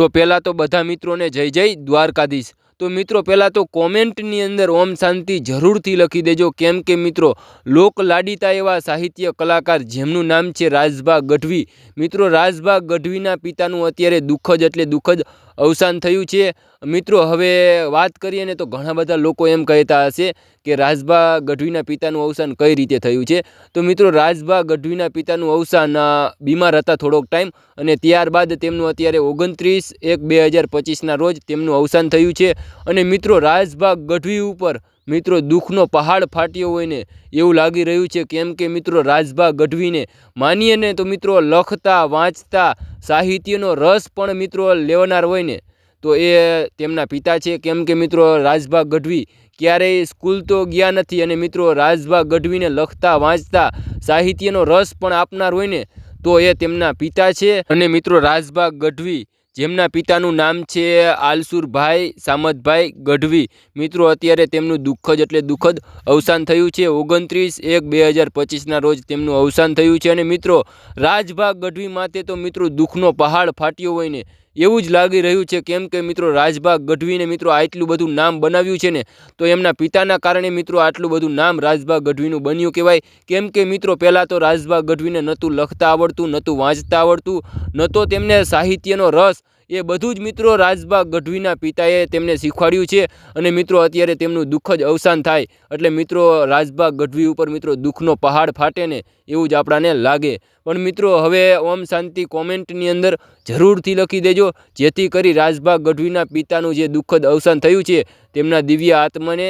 તો પહેલાં તો બધા મિત્રોને જય જય દ્વારકાધીશ. તો મિત્રો, પહેલાં તો કોમેન્ટની અંદર ઓમ શાંતિ જરૂરથી લખી દેજો. કેમ કે મિત્રો, લોક લાડીતા એવા સાહિત્ય કલાકાર જેમનું નામ છે રાજભા ગઢવી. મિત્રો રાજભા ગઢવીના પિતાનું અત્યારે દુઃખ જ એટલે દુઃખ જ અવસાન થયું છે. મિત્રો, હવે વાત કરીએ ને તો ઘણા બધા લોકો એમ કહેતા હશે કે રાજભા ગઢવીના પિતાનું અવસાન કઈ રીતે થયું છે? તો મિત્રો રાજભા ગઢવીના પિતાનું અવસાન બીમાર હતા થોડોક ટાઈમ અને ત્યારબાદ તેમનું અત્યારે ઓગણત્રીસ એક બે હજાર પચીસના રોજ તેમનું અવસાન થયું છે. અને મિત્રો રાજભાગ ગઢવી ઉપર મિત્રો દુઃખનો પહાડ ફાટ્યો હોય ને એવું લાગી રહ્યું છે. કેમ કે મિત્રો રાજભા ગઢવીને માનીએ ને તો મિત્રો લખતા, વાંચતા સાહિત્યનો રસ પણ મિત્રો લેવનાર હોય ને. તો એ તેમના પિતા છે. કેમ કે મિત્રો રાજભા ગઢવી ક્યારેય સ્કૂલ તો ગયા નથી અને મિત્રો રાજભા ગઢવીને લખતા, વાંચતા સાહિત્યનો રસ પણ આપનાર હોય ને તો એ તેમના પિતા છે. અને મિત્રો રાજભા ગઢવી જેમના પિતાનું નામ છે આલસુરભાઈ સામતભાઈ ગઢવી. મિત્રો, અત્યારે તેમનું દુઃખ જ એટલે દુઃખદ અવસાન થયું છે. ઓગણત્રીસ એક બે હજાર પચીસના રોજ તેમનું અવસાન થયું છે. અને મિત્રો, રાજભા ગઢવી માટે તો મિત્રો દુઃખનો પહાડ ફાટ્યો હોય ને એવું જ લાગી રહ્યું છે કેમ કે મિત્રો રાજભા ગઢવીને મિત્રો આટલું બધું નામ બનાવ્યું છે ને, તો એમના પિતાના કારણે મિત્રો આટલું બધું નામ રાજભા ગઢવીનું બન્યું કહેવાય. કેમ કે મિત્રો પહેલાં તો રાજભા ગઢવીને નહોતું લખતા આવડતું, નહોતું વાંચતા આવડતું, નહોતો તેમને સાહિત્યનો રસ એ બધું જ મિત્રો રાજભાગ ગઢવીના પિતાએ તેમને શીખવાડ્યું છે અને મિત્રો અત્યારે તેમનું દુઃખ જ અવસાન થાય એટલે મિત્રો રાજભાગ ગઢવી ઉપર મિત્રો દુઃખનો પહાડ ફાટે ને એવું જ આપણાને લાગે. પણ મિત્રો હવે ઓમ શાંતિ કોમેન્ટની અંદર જરૂરથી લખી દેજો, જેથી કરી રાજભા ગઢવીના પિતાનું જે દુઃખદ અવસાન થયું છે તેમના દિવ્ય આત્માને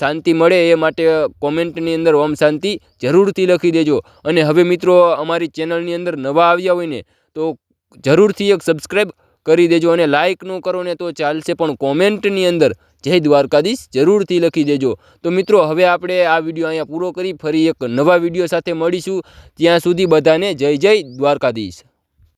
શાંતિ મળે એ માટે કોમેન્ટની અંદર ઓમ શાંતિ જરૂરથી લખી દેજો. અને હવે મિત્રો અમારી ચેનલની અંદર નવા આવ્યા હોય ને તો જરૂરથી એક સબસ્ક્રાઈબ કરી દેજો અને લાઇક ન કરો ને તો ચાલશે. પણ કોમેન્ટની અંદર જય દ્વારકાધીશ જરૂરથી લખી દેજો. તો મિત્રો, હવે આપણે આ વીડિયો અહીંયા પૂરો કરી. ફરી એક નવા વીડિયો સાથે મળીશું. ત્યાં સુધી બધાને જય જય દ્વારકાધીશ.